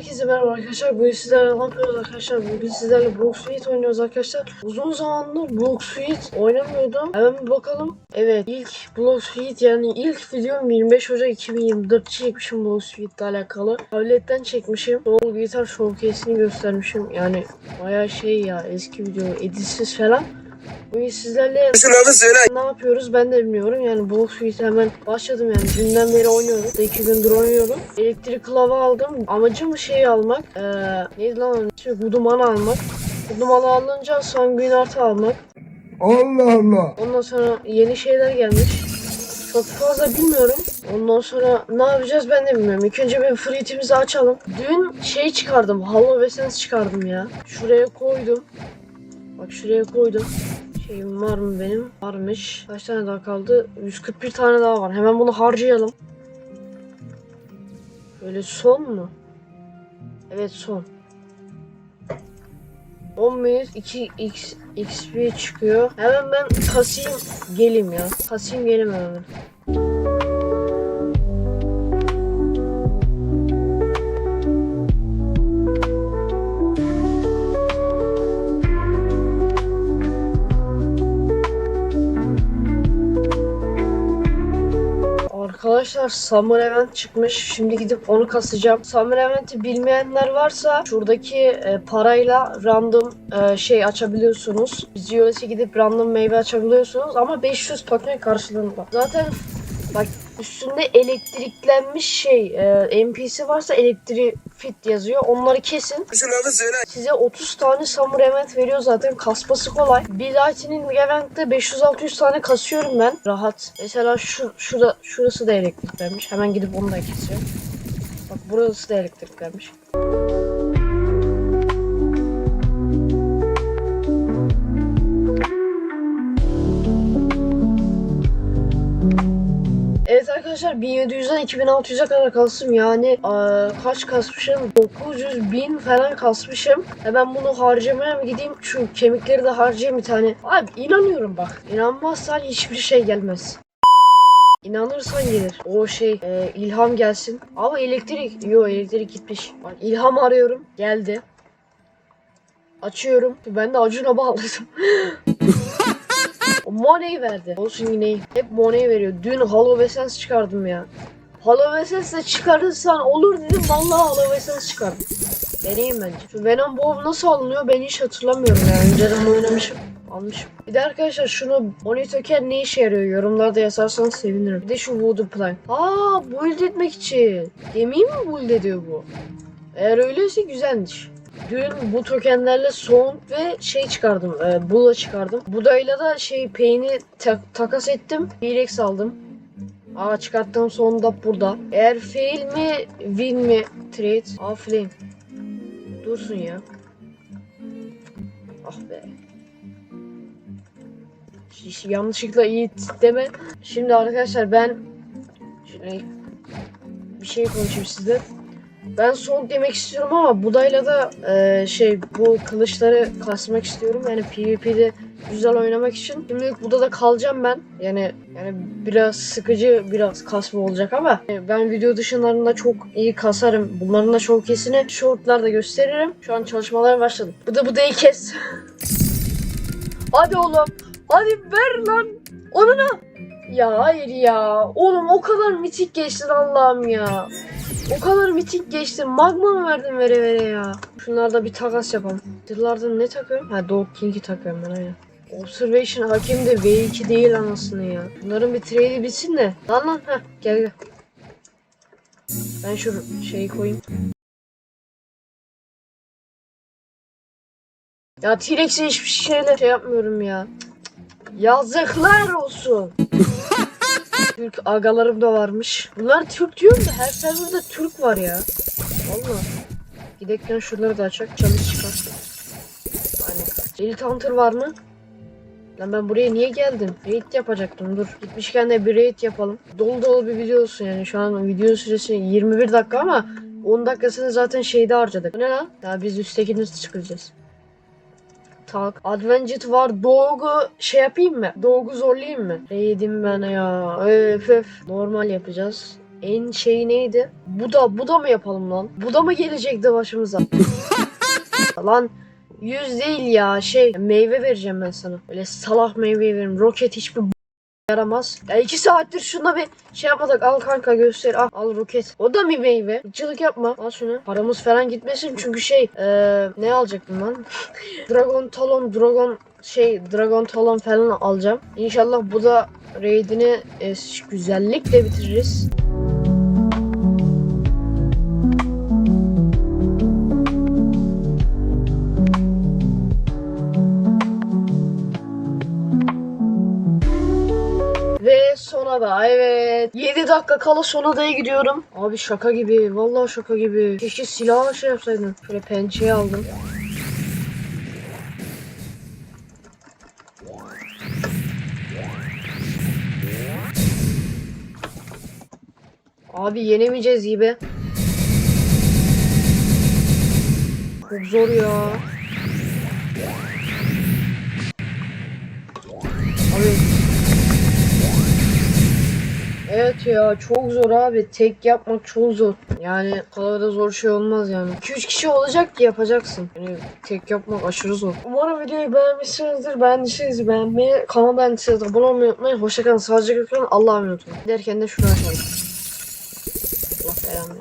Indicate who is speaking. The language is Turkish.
Speaker 1: Herkese merhaba arkadaşlar. Bugün sizlerle ne yapıyoruz arkadaşlar? Bugün sizlerle Blox Suite oynuyoruz arkadaşlar. Uzun zamandır Blox Suite oynamıyordum. Hemen bir bakalım. Evet ilk Blox Suite yani ilk videom 25 Ocak 2024 çekmişim Blox Suite ile alakalı. Tabletten çekmişim. Soul Guitar Showcase'ini göstermişim. Yani baya şey ya eski video editsiz falan. Bugün sizlerle
Speaker 2: Şunları söyle.
Speaker 1: ne yapıyoruz ben de bilmiyorum. Yani Blox Suite hemen başladım yani. Dünden beri oynuyorum. İşte iki gündür oynuyorum. Elektrik kılavı aldım. Amacım şey almak. Ee, neydi lan onun ismi? Guduman almak. Gudumanı alınca sanguin artı almak.
Speaker 2: Allah Allah.
Speaker 1: Ondan sonra yeni şeyler gelmiş. Çok fazla bilmiyorum. Ondan sonra ne yapacağız ben de bilmiyorum. İlk önce bir freetimizi açalım. Dün şey çıkardım. Halo Essence çıkardım ya. Şuraya koydum. Bak şuraya koydum. Şeyim var mı benim? Varmış. Kaç tane daha kaldı? 141 tane daha var. Hemen bunu harcayalım. Böyle son mu? Evet son. 10 minut 2 x XP çıkıyor. Hemen ben kasayım gelim ya. Kasayım gelim hemen. Arkadaşlar Summer Event çıkmış. Şimdi gidip onu kasacağım. Summer Event'i bilmeyenler varsa şuradaki e, parayla random e, şey açabiliyorsunuz. Viziyolesi gidip random meyve açabiliyorsunuz ama 500 token karşılığında. Zaten bak üstünde elektriklenmiş şey e, NPC varsa elektrik fit yazıyor. Onları kesin.
Speaker 2: Şunları söyle.
Speaker 1: Size 30 tane Summer Event veriyor zaten kasması kolay. Bir Lightning Event'te 500-600 tane kasıyorum ben. Rahat. Mesela şu şurada şurası da elektriklenmiş. Hemen gidip onu da kesiyorum. Bak burası da elektriklenmiş. Arkadaşlar 1700'den 2600'e kadar kasım yani eee, kaç kasmışım 900 bin falan kasmışım e ben bunu harcamaya mı gideyim şu kemikleri de harcayayım bir tane abi inanıyorum bak inanmazsan hiçbir şey gelmez İnanırsan gelir. O şey eee, ilham gelsin. Ama elektrik yok elektrik gitmiş. Bak ilham arıyorum. Geldi. Açıyorum. Ben de Acun'a bağladım. Money verdi. Olsun yine. Hep Money veriyor. Dün Halo Essence çıkardım ya. Halo Essence de çıkarırsan olur dedim. Vallahi Halo Essence çıkardım. Deneyim bence. Şu Venom Bomb nasıl alınıyor ben hiç hatırlamıyorum ya. Önceden oynamışım. Almışım. Bir de arkadaşlar şunu monitörken ne işe yarıyor yorumlarda yazarsanız sevinirim. Bir de şu Voodoo Plank. Aa build etmek için. Gemiyi mi build ediyor bu? Eğer öyleyse güzelmiş. Dün bu tokenlerle sound ve şey çıkardım. E, bula çıkardım. Budayla da şey peyni ta- takas ettim. 1x aldım. Aa çıkarttığım sound da burada. Eğer fail mi win mi trade? Aa flame. Dursun ya. Ah be. Hiç yanlışlıkla iyi deme. Şimdi arkadaşlar ben şöyle bir şey konuşayım size. Ben son demek istiyorum ama Budayla da e, şey bu kılıçları kasmak istiyorum. Yani PvP'de güzel oynamak için. Şimdilik Buda'da kalacağım ben. Yani yani biraz sıkıcı biraz kasma olacak ama e, ben video dışlarında çok iyi kasarım. Bunların da çok kesini shortlarda gösteririm. Şu an çalışmalara başladım. Buda Buda'yı kes. Hadi oğlum. Hadi ver lan. Onu ne? Ya hayır ya. Oğlum o kadar mitik geçtin Allah'ım ya. O kadar mitik geçti. Magma mı verdin vere vere ya? Şunlarda bir takas yapalım. Yıllardır ne takıyorum? Ha Dog King'i takıyorum ben aynen. Observation hakem de V2 değil anasını ya. Bunların bir trade'i bitsin de. Lan lan heh gel gel. Ben şu şeyi koyayım. Ya T-Rex'e hiçbir şeyle şey yapmıyorum ya. Yazıklar olsun. Türk agalarım da varmış. Bunlar Türk diyorum da her serverda Türk var ya. Valla. Giderken şunları da açak. Çalış çıkar. Aynen. Elite Hunter var mı? Lan ben buraya niye geldim? Raid yapacaktım dur. Gitmişken de bir raid yapalım. Dolu dolu bir video olsun yani. Şu an video süresi 21 dakika ama 10 dakikasını zaten şeyde harcadık. Bu ne lan? Ya biz üsttekini çıkacağız. Tak. Adventure var. Doğu'yu şey yapayım mı? Doğu'yu zorlayayım mı? Raid'im ben ya. Öf öf. Normal yapacağız. en şey neydi? Bu da bu da mı yapalım lan? Bu da mı gelecekti başımıza? lan yüz değil ya şey meyve vereceğim ben sana. Öyle salak meyve veririm. Roket hiçbir yaramaz. Ya iki saattir şuna bir şey yapmadık. Al kanka göster. Al, al roket. O da bir meyve. Çılık yapma. Al şunu. Paramız falan gitmesin çünkü şey eee, ne alacaktım lan? Dragon Talon, Dragon şey Dragon Talon falan alacağım. İnşallah bu da raidini e, güzellikle bitiririz. Evet. 7 dakika kala son adaya gidiyorum. Abi şaka gibi. Vallahi şaka gibi. Keşke silahla şey yapsaydım. Şöyle pençeyi aldım. Abi yenemeyeceğiz gibi. Çok zor ya. Evet ya çok zor abi. Tek yapmak çok zor. Yani kadar da zor şey olmaz yani. 2-3 kişi olacak ki yapacaksın. Yani tek yapmak aşırı zor. Umarım videoyu beğenmişsinizdir. Beğendiyseniz beğenmeyi, kanala beğendiyseniz abone olmayı unutmayın. Hoşçakalın, sağlıcakla kalın. Allah'a emanet. Derken de şunu açalım. Allah belanı.